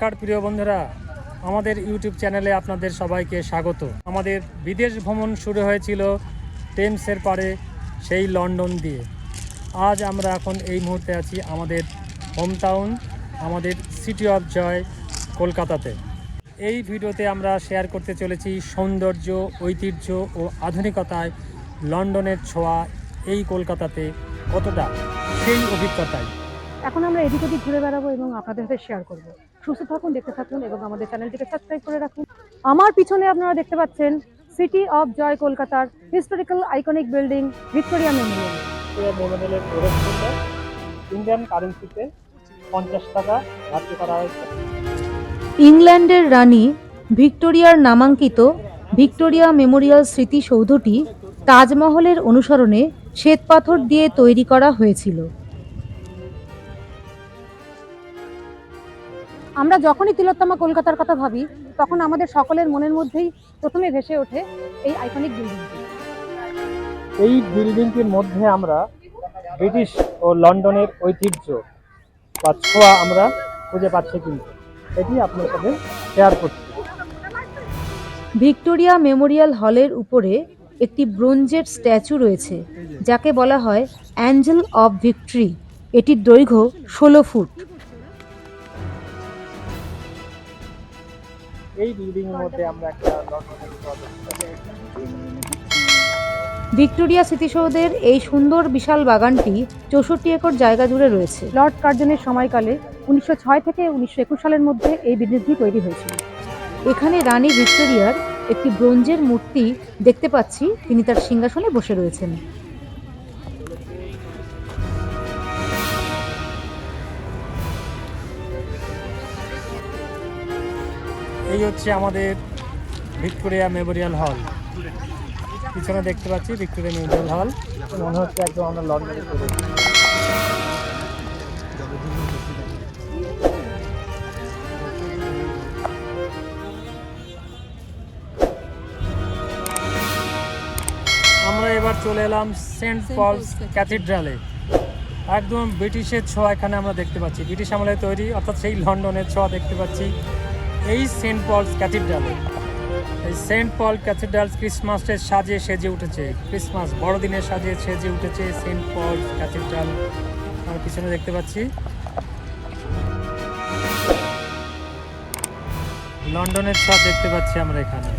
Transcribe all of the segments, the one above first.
নমস্কার প্রিয় বন্ধুরা। আমাদের ইউটিউব চ্যানেলে আপনাদের সবাইকে স্বাগত। আমাদের বিদেশ ভ্রমণ শুরু হয়েছিল টেমসের পারে, সেই লন্ডন দিয়ে। আজ আমরা এখন এই মুহূর্তে আছি আমাদের হোম টাউন আমাদের সিটি অফ জয় কলকাতাতে। এই ভিডিওতে আমরা শেয়ার করতে চলেছি সৌন্দর্য, ঐতিহ্য ও আধুনিকতায় লন্ডনের ছোঁয়া, এই কলকাতাতে কতটা, সেই অভিজ্ঞতায়। এখন আমরা এদিক ওদিক ঘুরে বেড়াবো এবং আপনাদের সাথে শেয়ার করব। সুস্থ থাকুন দেখতে থাকুন এবং আমাদের চ্যানেলটিকে সাবস্ক্রাইব করে রাখুন। আমার পিছনে আপনারা দেখতে পাচ্ছেন সিটি অফ জয় কলকাতার historical iconic building Victoria memorial মেমোরিয়ালের প্রবেশ ইন্ডিয়ান কারেন্সিতে পঞ্চাশ টাকা ধার্য করা হয়েছে। ইংল্যান্ডের রানী ভিক্টোরিয়ার নামাঙ্কিত ভিক্টোরিয়া মেমোরিয়াল স্মৃতিসৌধটি তাজমহলের অনুসরণে শ্বেতপাথর দিয়ে তৈরি করা হয়েছিল। আমরা যখনই তিলোত্তমা কলকাতার কথা ভাবি তখন আমাদের সকলের মনের মধ্যেই প্রথমে ভেসে ওঠে এই আইকনিক বিল্ডিংটি এই বিল্ডিংটির মধ্যে আমরা ব্রিটিশ ও লন্ডনের ঐতিহ্য বা ছোঁয়া আমরা খুঁজে পাচ্ছি কিন্তু। এটি আপনার সাথে শেয়ার করছি। ভিক্টোরিয়া মেমোরিয়াল হলের উপরে একটি ব্রোঞ্জের স্ট্যাচু রয়েছে যাকে বলা হয় অ্যাঞ্জেল অফ ভিক্টরি। এটির দৈর্ঘ্য ষোলো ফুট। এই বিল্ডিং এর মধ্যে আমরা একটা। ভিক্টোরিয়া স্মৃতিসৌধের এই সুন্দর বিশাল বাগানটি চৌষট্টি একর জায়গা জুড়ে রয়েছে। লর্ড কার্জনের সময়কালে উনিশশো ছয় থেকে উনিশশো একুশ সালের মধ্যে এই বিল্ডিংটি তৈরি হয়েছিল। এখানে রানী ভিক্টোরিয়ার একটি ব্রোঞ্জের মূর্তি দেখতে পাচ্ছি। তিনি তার সিংহাসনে বসে রয়েছেন। এই হচ্ছে আমাদের ভিক্টোরিয়া মেমোরিয়াল হল। পিছনে দেখতে পাচ্ছি ভিক্টোরিয়া মেমোরিয়াল হল। মনে হচ্ছে একদম আমরা লন্ডনে আমরা এবার চলে এলাম সেন্ট পলস ক্যাথিড্রালে। একদম ব্রিটিশের ছোঁয়া এখানে আমরা দেখতে পাচ্ছি। ব্রিটিশ আমলে তৈরি অর্থাৎ সেই লন্ডনের ছোঁয়া দেখতে পাচ্ছি। এই সেন্ট পলস ক্যাথিড্রালে। এই সেন্ট পল ক্যাথিড্রাল ক্রিসমাসের সাজে সেজে উঠেছে। ক্রিসমাস বড়দিনের সাজে সেজে উঠেছে সেন্ট পল ক্যাথিড্রাল। আমার পিছনে দেখতে পাচ্ছি। লন্ডনের ছোঁয়া দেখতে পাচ্ছি আমরা এখানে,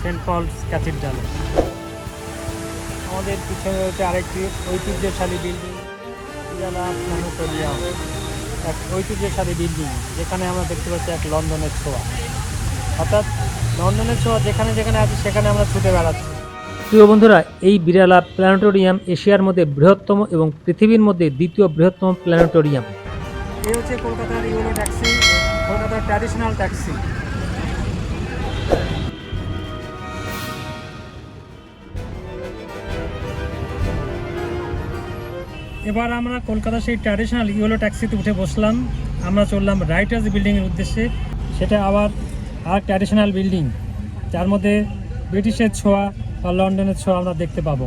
সেন্ট পলস ক্যাথিড্রালে। আমাদের পিছনে রয়েছে আরেকটি ঐতিহ্যশালী বিল্ডিং। এক ঐতিহ্যশালী বিল্ডিং যেখানে আমরা দেখতে পাচ্ছি এক লন্ডনের ছোঁয়া। অর্থাৎ লন্ডনের ছোঁয়া যেখানে যেখানে আছে, সেখানে আমরা ছুটে বেড়াচ্ছি। প্রিয় বন্ধুরা, এই বিড়ালা প্ল্যানেটোরিয়াম এশিয়ার মধ্যে বৃহত্তম এবং পৃথিবীর মধ্যে দ্বিতীয় বৃহত্তম প্ল্যানেটোরিয়াম। এই হচ্ছে কলকাতার ইউরো ট্যাক্সি, কলকাতার ট্র্যাডিশনাল ট্যাক্সি। এবার আমরা কলকাতা সেই ট্র্যাডিশনাল ইয়েলো ট্যাক্সিতে উঠে বসলাম। আমরা চললাম রাইটার্স বিল্ডিংয়ের উদ্দেশ্যে। সেটা আবার আর ট্র্যাডিশনাল বিল্ডিং যার মধ্যে ব্রিটিশের ছোঁয়া বা লন্ডনের ছোঁয়া আমরা দেখতে পাবো।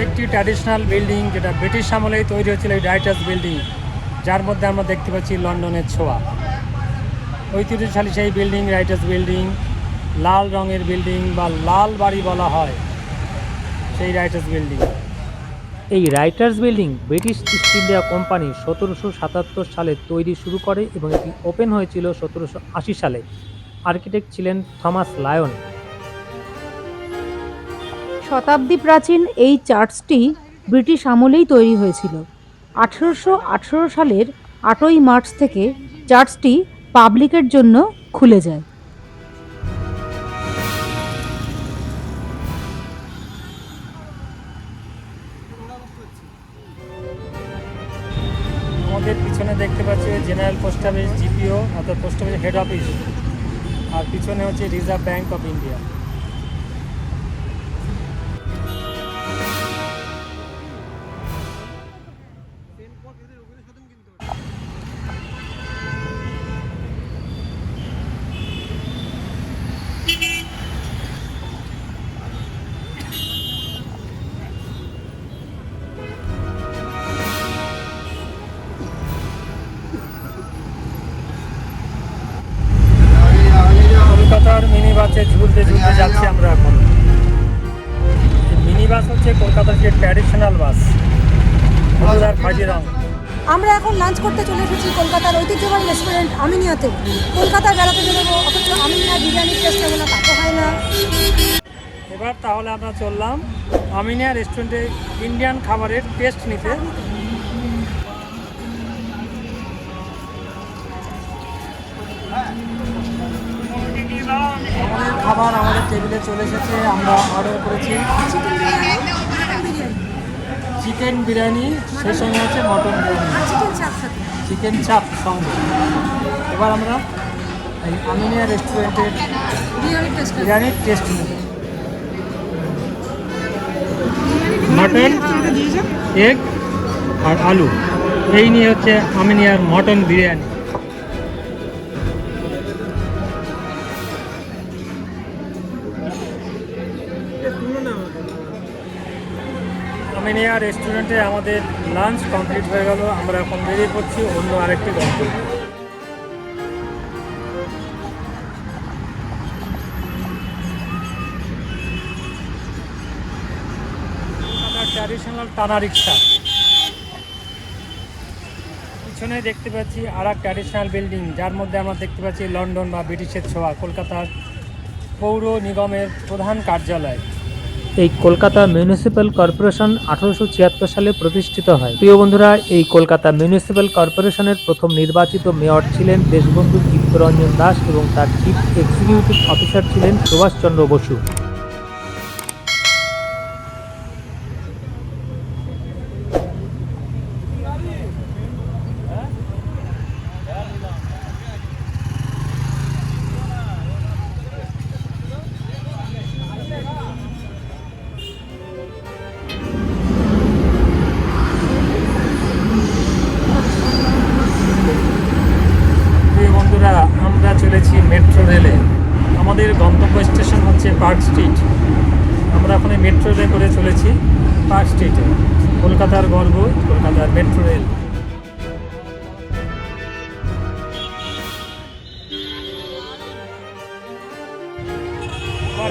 আরেকটি ট্র্যাডিশনাল বিল্ডিং যেটা ব্রিটিশ আমলেই তৈরি হয়েছিল এই রাইটার্স বিল্ডিং যার মধ্যে আমরা দেখতে পাচ্ছি লন্ডনের ছোঁয়া। ঐতিহ্যশালী সেই বিল্ডিং রাইটার্স বিল্ডিং লাল রঙের বিল্ডিং বা লাল বাড়ি বলা হয় সেই রাইটার্স বিল্ডিং এই writers building British East India company সতেরোশো সাতাত্তর সালে তৈরি শুরু করে এবং এটি ওপেন হয়েছিল সতেরোশো আশি সালে। আর্কিটেক্ট ছিলেন থমাস লায়ন শতাব্দী প্রাচীন এই চার্চটি ব্রিটিশ আমলেই তৈরি হয়েছিল। আঠেরোশো আঠেরো সালের আটই মার্চ থেকে চার্চটি পাবলিকের জন্য খুলে যায়। আমাদের পিছনে দেখতে পাচ্ছি জেনারেল পোস্ট অফিস, জিপিও, অর্থাৎ পোস্ট অফিস হেড অফিস আর পিছনে হচ্ছে রিজার্ভ ব্যাঙ্ক অফ ইন্ডিয়া। যে ট্র্যাডিশনাল বাস আমরা এখন লাঞ্চ করতে চলে এসেছি কলকাতার ঐতিহ্যবাহী রেস্টুরেন্ট আমিনিয়াতে। কলকাতার বেড়াতে বেরোবো অথচ আমিনিয়া বিরিয়ানির টেস্ট কেমন না তা হয় না। এবার তাহলে আমরা চললাম আমিনিয়া রেস্টুরেন্টে ইন্ডিয়ান খাবারের টেস্ট নিতে। আমাদের খাবার আমাদের টেবিলে চলে এসেছে আমরা অর্ডার করেছি। চিকেন বিরিয়ানি সেই সঙ্গে আছে মটন বিরিয়ানি চিকেন চাপ সঙ্গে এবার আমরা এই আমিনিয়া রেস্টুরেন্টের বিরিয়ানির টেস্ট বিরিয়ানির টেস্ট নেব মটন এগ আর আলু এই নিয়ে হচ্ছে আমিনিয়ার মটন বিরিয়ানি আমিনিয়া রেস্টুরেন্টে আমাদের লাঞ্চ কমপ্লিট হয়ে গেল। আমরা এখন বেরিয়ে পড়ছি অন্য আরেকটি গন্তব্য। ট্র্যাডিশনাল টানা রিক্সা। পিছনে দেখতে পাচ্ছি আর এক ট্র্যাডিশনাল বিল্ডিং যার মধ্যে আমরা দেখতে পাচ্ছি লন্ডন বা ব্রিটিশের ছোঁয়া, কলকাতার পৌর নিগমের প্রধান কার্যালয়। এই কলকাতা মিউনিসিপ্যাল কর্পোরেশন আঠারোশো ছিয়াত্তর সালে প্রতিষ্ঠিত হয়। প্রিয় বন্ধুরা, এই কলকাতা মিউনিসিপ্যাল কর্পোরেশনের প্রথম নির্বাচিত মেয়র ছিলেন দেশবন্ধু চিত্তরঞ্জন দাস এবং তার চিফ এক্সিকিউটিভ অফিসার ছিলেন সুভাষচন্দ্র বসু। চলেছি মেট্রো রেলে আমাদের গন্তব্য স্টেশন হচ্ছে পার্ক স্ট্রিট আমরা ওখানে মেট্রো রেলে করে চলেছি পার্ক স্ট্রিটে কলকাতার গর্ব কলকাতার মেট্রো রেল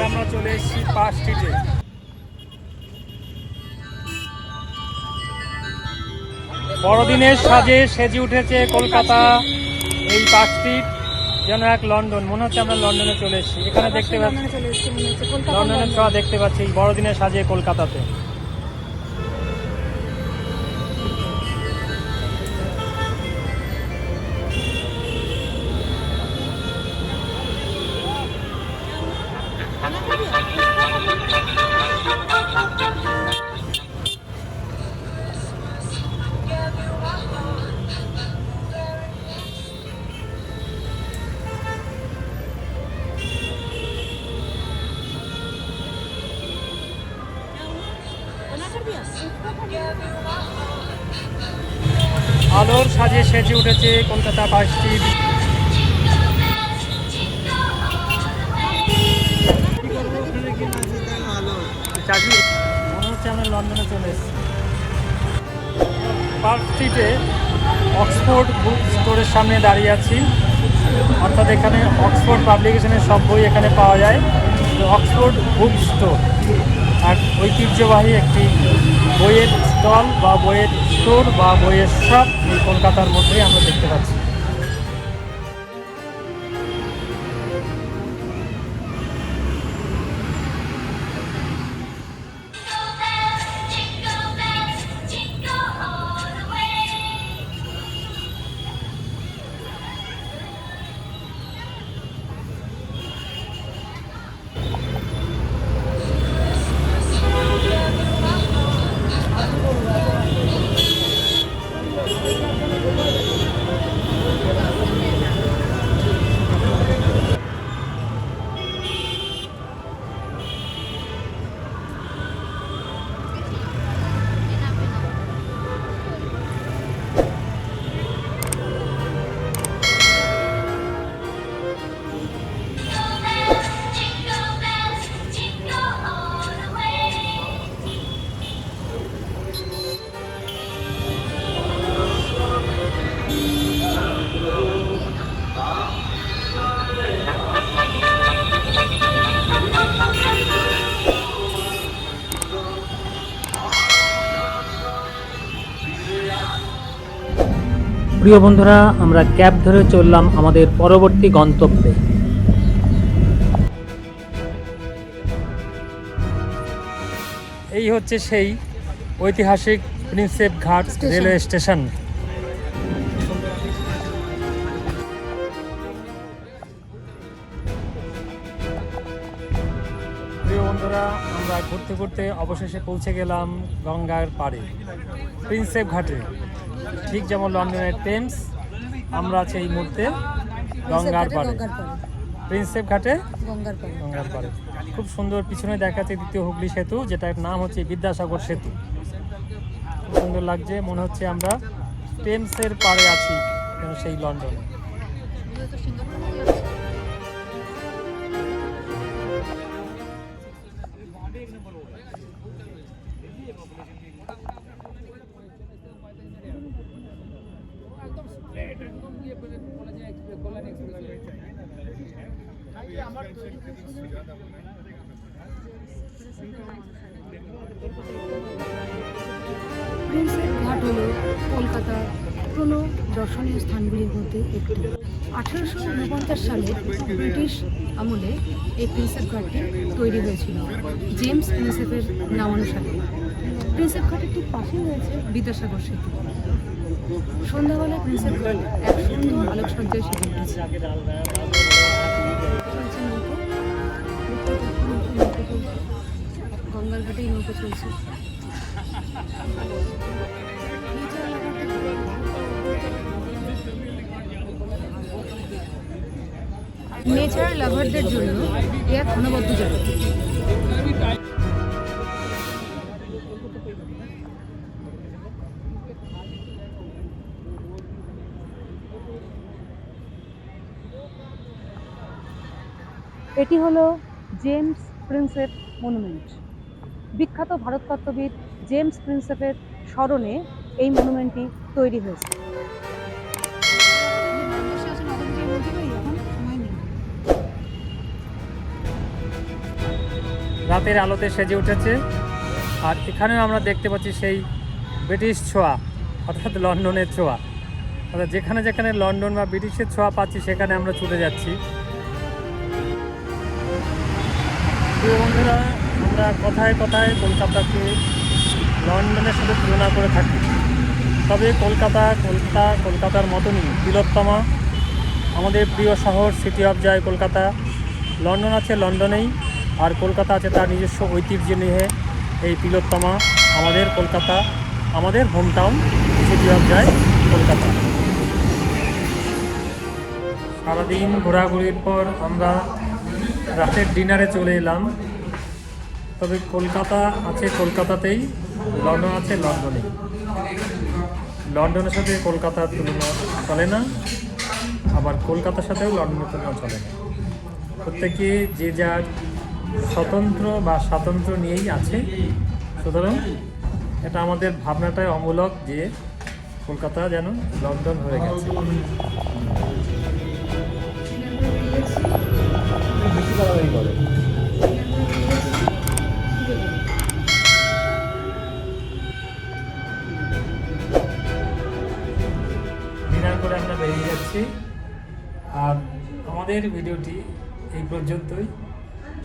আমরা চলে এসেছি পার্ক স্ট্রিটে বড়দিনের সাজে সেজে উঠেছে কলকাতা এই পার্ক স্ট্রিট যেন এক লন্ডন মনে হচ্ছে আমরা লন্ডনে চলে এসেছি। এখানে দেখতে পাচ্ছি লন্ডনের ছোঁয়া দেখতে পাচ্ছি বড়দিনের সাজে কলকাতাতে। সাজে সেজে উঠেছে, কলকাতা স্ট্রিট চাকরি মনে হচ্ছে আমরা লন্ডনে চলে এসেছি। পার্ক স্ট্রিটে অক্সফোর্ড বুক স্টোরের সামনে দাঁড়িয়ে আছি। অর্থাৎ এখানে অক্সফোর্ড পাবলিকেশনের সব বই এখানে পাওয়া যায়। তো অক্সফোর্ড বুক স্টোর আর ঐতিহ্যবাহী একটি বইয়ের স্টল বা বইয়ের বা বইয়ের শপ এই কলকাতার মধ্যেই আমরা দেখতে পাচ্ছি। প্রিয় বন্ধুরা আমরা ক্যাব ধরে চললাম আমাদের পরবর্তী গন্তব্যে। এই হচ্ছে সেই ঐতিহাসিক প্রিন্সেপ ঘাট রেলওয়ে স্টেশন। প্রিয় বন্ধুরা আমরা ঘুরতে ঘুরতে অবশেষে পৌঁছে গেলাম গঙ্গার পাড়ে প্রিন্সেপ ঘাটে। ঠিক যেমন লন্ডনের টেমস আমরা আছি এই মুহূর্তে গঙ্গার পাড়ে। প্রিন্সেপ ঘাটে? গঙ্গার পাড়ে। খুব সুন্দর পিছনে দেখাচ্ছে দ্বিতীয় হুগলি সেতু যেটার নাম হচ্ছে বিদ্যাসাগর সেতু। খুব সুন্দর লাগছে মনে হচ্ছে আমরা টেমসের পাড়ে আছি সেই লন্ডনে। হলো কলকাতার পুরনো দর্শনীয় স্থানগুলির মধ্যে একটি। আঠারোশো উনপঞ্চাশ সালে ব্রিটিশ আমলে এই প্রিন্সেপ ঘাটটি তৈরি হয়েছিল, জেমস প্রিন্সেপের নামানুসারে। প্রিন্সেপ ঘাটের ঠিক পাশেই রয়েছে বিদ্যাসাগর সেতু। সন্ধ্যাবেলা প্রিন্সেপ ঘাট এক সুন্দর আলোকসজ্জায় সেজে উঠেছে। গঙ্গার ঘাটেই নৌকো চলছে। নেচার লাভারদের জন্য এক অনবদ্য জায়গা এটি হলো জেমস প্রিন্সেপ মনুমেন্ট। বিখ্যাত ভারততত্ত্ববিদ জেমস প্রিন্সেপের স্মরণে এই মনুমেন্টটি তৈরি হয়েছে। রাতের আলোতে সেজে উঠেছে। আর এখানেও আমরা দেখতে পাচ্ছি সেই ব্রিটিশ ছোঁয়া, অর্থাৎ লন্ডনের ছোঁয়া। অর্থাৎ যেখানে যেখানে লন্ডন বা ব্রিটিশের ছোঁয়া পাচ্ছি, সেখানে আমরা ছুটে যাচ্ছি। প্রিয় বন্ধুরা, আমরা কথায় কথায় কলকাতাকে লন্ডনের সাথে তুলনা করে থাকি। তবে কলকাতা কলকাতা, কলকাতার মতনই তিলোত্তমা। আমাদের প্রিয় শহর city of joy Kolkata. London আছে লন্ডনেই। আর কলকাতা আছে তার নিজস্ব ঐতিহ্য নিয়ে এই তিলোত্তমা আমাদের কলকাতা, আমাদের home town city of joy Kolkata. সারাদিন ঘোরাঘুরির পর আমরা রাতের ডিনারে চলে এলাম। তবে কলকাতা আছে কলকাতাতেই, লন্ডন আছে লন্ডনে লন্ডনের সাথে কলকাতার তুলনা চলে না, আবার কলকাতার সাথেও লন্ডনের তুলনা চলে না। প্রত্যেকে যে যার স্বতন্ত্র বা স্বাতন্ত্র নিয়েই আছে। সুতরাং এটা আমাদের ভাবনাটাই অমূলক যে কলকাতা যেন লন্ডন হয়ে গেছে। করে আমরা বেরিয়ে যাচ্ছি। আর আমাদের ভিডিওটি এই পর্যন্তই।